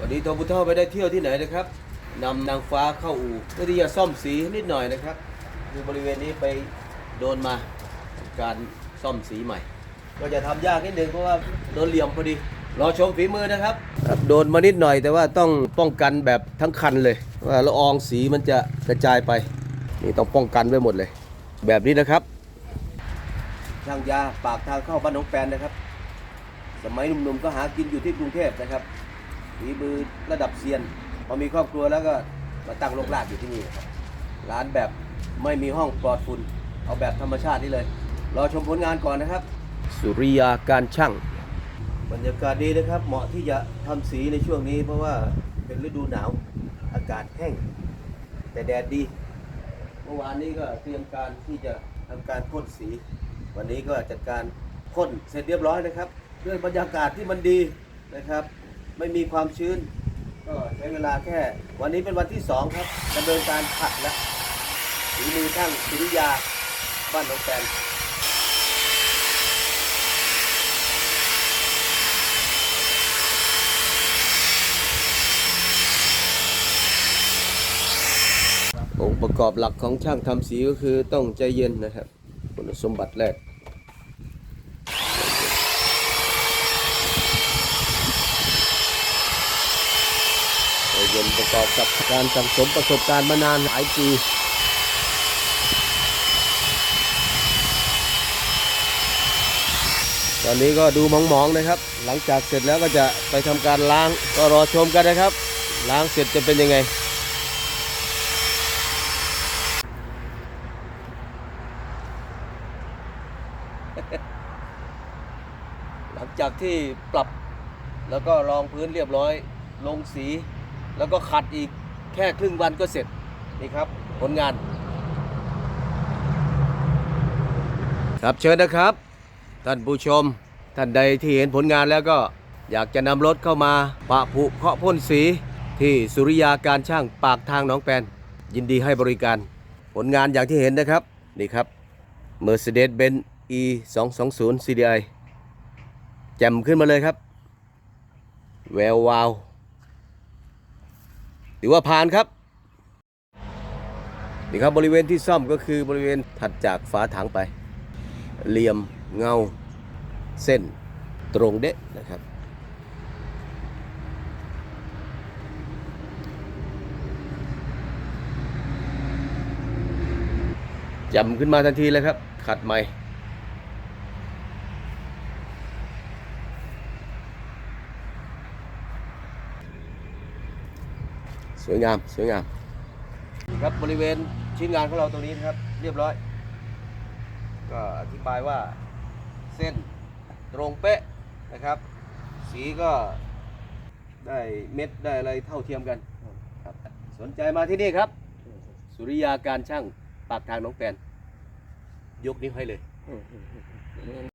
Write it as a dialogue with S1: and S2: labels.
S1: วันนี้ทอบุเท่าไปได้เที่ยวที่ไหนนะครับนำนางฟ้าเข้าอู่เพื่อที่จะซ่อมสีนิดหน่อยนะครับคือบริเวณนี้ไปโดนมาการซ่อมสีใหม่ ก็จะทำยากนิดนึงเพราะว่าโดนเหลี่ยมพอดีรอชมฝีมือนะครับ โดนมานิดหน่อยแต่ว่าต้องป้องกันแบบทั้งคันเลย ว่าละอองสีมันจะกระจายไป นี่ต้องป้องกันไว้หมดเลย แบบนี้นะครับช่างยาปากทางเข้าบ้านหน้องแปนนะครับ สมัยหนุ่มๆก็หากินอยู่ที่กรุงเทพนะครับ ฝีมือระดับเซียน พอมีครอบครัวแล้วก็มาตั้งโลกลากอยู่ที่นี่นะครับร้านแบบไม่มีห้องปลอดฝุ่นเอาแบบธรรมชาตินี่เลย รอชมผลงานก่อนนะครับ สุริยาการช่าง บรรยากาศดีนะครับ เหมาะที่จะทำสีในช่วงนี้ เพราะว่าเป็นฤดูหนาว อากาศแห้ง แต่แดดดี เมื่อวานนี้ก็เตรียมการที่จะทำการพ่นสี วันนี้ก็จัดการพ่นเสร็จเรียบร้อยนะครับ ด้วยบรรยากาศที่มันดีนะครับ ไม่มีความชื้น ก็ใช้เวลาแค่ วันนี้เป็นวันที่สองครับดำเนินการขัดแล้วฝีมือช่างสุริยาบ้านหนองแปนองค์ประกอบหลักของช่างทำสีก็คือต้องใจเย็นนะครับ คุณสมบัติแรก ใจเย็ นประกอบกับการสั่งสมประสบการณ์มานานหลายปีตอนนี้ก็ดูมองๆนะครับ หลังจากเสร็จแล้วก็จะไปทำการล้างก็รอชมกันนะครับ ล้างเสร็จจะเป็นยังไง หลังจากที่ปรับแล้วก็รองพื้นเรียบร้อย ลงสี แล้วก็ขัดอีกแค่ครึ่งวันก็เสร็จนี่ครับผลงาน ครับเชิญนะครับ ท่านผู้ชม ท่านใดที่เห็นผลงานแล้วก็อยากจะนำรถเข้ามาปะผุเคาะพ่นสีที่สุริยาการช่างปากทางหนองแปน ยินดีให้บริการ ผลงานอย่างที่เห็นนะครับ นี่ครับ Mercedes-Benz E 2 2 0 CDI แจ่มขึ้นมาเลยครับ แวววาว ถือว่าผ่านครับนี่ครับบริเวณที่ซ่อมก็คือบริเวณถัดจากฝาถังไป เหลี่ยมเงา เส้นตรงเดะนะครับจำขึ้นมาทันทีเลยครับ ขัดใหม่ สวยงาม สวยงาม ครับบริเวณชิ้นงานของเราตรงนี้นะครับ เรียบร้อย ก็อธิบายว่าเส้นตรงเป๊ะนะครับ สีก็ได้เม็ดได้อะไรเท่าเทียมกันครับสนใจมาที่นี่ครับ สุริยาการช่างปากทางน้องแปนยกนิ้วให้เลย